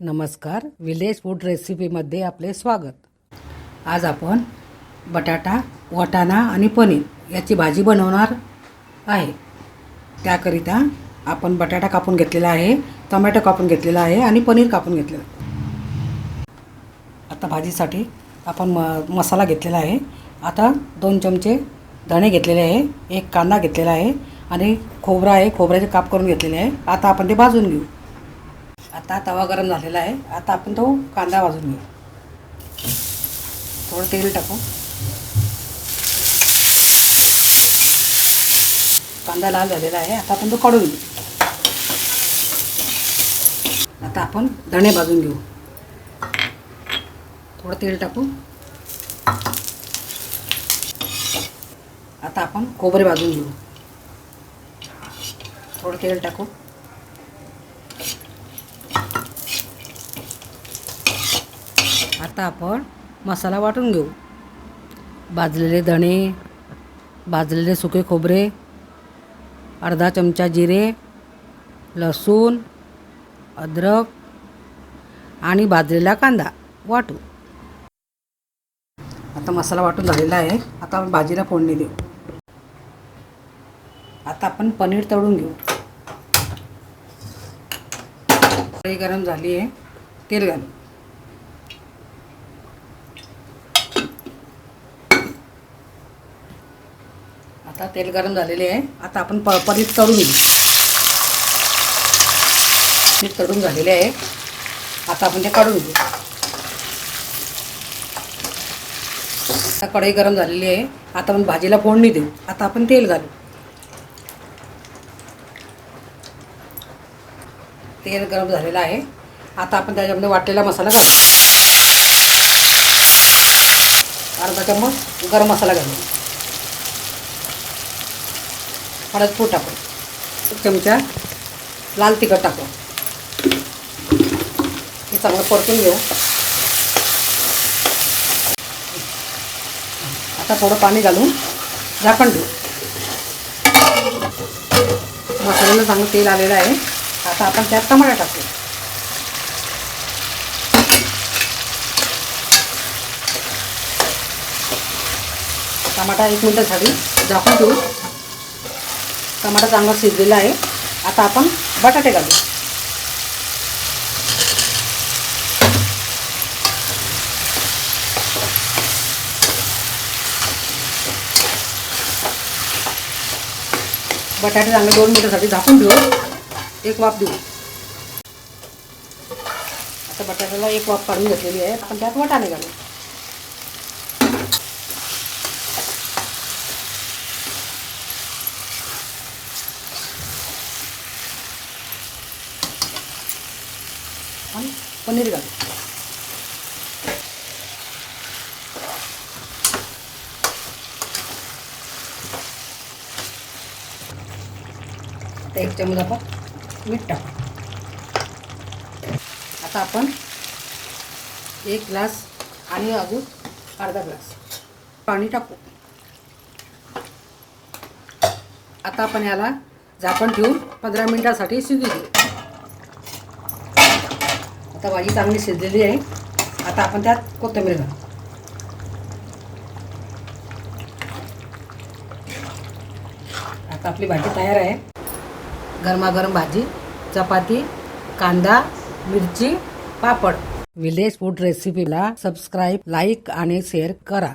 नमस्कार. Village food रेसिपीमध्ये आपले स्वागत. आज आपण बटाटा वाटाणा आणि पनीर याची भाजी बनवणार आहे. त्याकरिता आपण बटाटा कापून घेतलेला आहे टोमॅटो कापून घेतलेला आहे आणि पनीर कापून घेतलेलं आता भाजीसाठी आपण म मसाला घेतलेला आहे. आता दोन चमचे धणे घेतलेले आहे एक कांदा घेतलेला आहे आणि खोबरा आहे खोबऱ्याचे काप करून घेतलेले आहे. आता आपण ते भाजून घेऊ. आता तवा गरम झालेला आहे. आता आपण तो कांदा भाजून घेऊ. थोडं तेल टाकू. कांदा लाल झालेला आहे. आता आपण तो काढून घेऊ. आता आपण धणे भाजून घेऊ. थोडं तेल टाकू. आता आपण खोबरे भाजून घेऊ. थोडं तेल टाकू. आता आपण मसाला वाटून घेऊ. भाजलेले धणे भाजलेले सुके खोबरे अर्धा चमचा जिरे लसूण अद्रक आणि भाजलेला कांदा. वाटू. आता मसाला वाटून झालेला आहे. आता आपण भाजीला फोडणी देऊ. आता आपण पनीर तळून घेऊ. कढई गरम झाली आहे. तेल घालू. आता तेल गरम झालेले आहे. आता आपण प तळून घेऊ पनीर तळून झालेले आहे. आता आपण ते काढून घेऊ. आता कढई गरम झालेली आहे. आता आपण भाजीला फोडणी देऊ. आता आपण तेल घालू. तेल गरम झालेलं आहे. आता आपण त्याच्यामध्ये वाटलेला मसाला घालू. अर्धा चम्मच गरम मसाला घालू. हळद पूड टाकू. एक चमचा लाल तिखट टाकू. हे चांगलं परतून घेऊ. आता थोडं पाणी घालून झाकण देऊ मसाल्याला चांगलं तेल आलेलं आहे. आता आपण त्यात टमाटा टाकू. टमाटा एक मिनटासाठी झाकून ठेवू. टमाटा चांगला शिजलेला आहे. आता आपण बटाटे घालू. बटाटे चांगले दोन मिनिटासाठी झाकून ठेवू. एक वाफ देऊ. आता बटाट्याला एक वाफ काढून घेतलेली आहे. आपण त्यात वाटाणे घालू. आणि पनीर घालू. आता एक चमच आपण मीठ टाकू. आता आपण एक ग्लास आणि अजून अर्धा ग्लास पाणी टाकू. आता आपण याला झाकण ठेवून पंधरा मिनिटासाठी शिजू देऊ. आता भाजी चांगली शिजलेली आहे. आता आपण त्यात कोथिंबीर घालू. आता आपली भाजी तयार आहे. गरमागरम भाजी चपाती कांदा मिरची पापड. विलेज फूड रेसिपीला सबस्क्राईब लाईक आणि शेअर करा.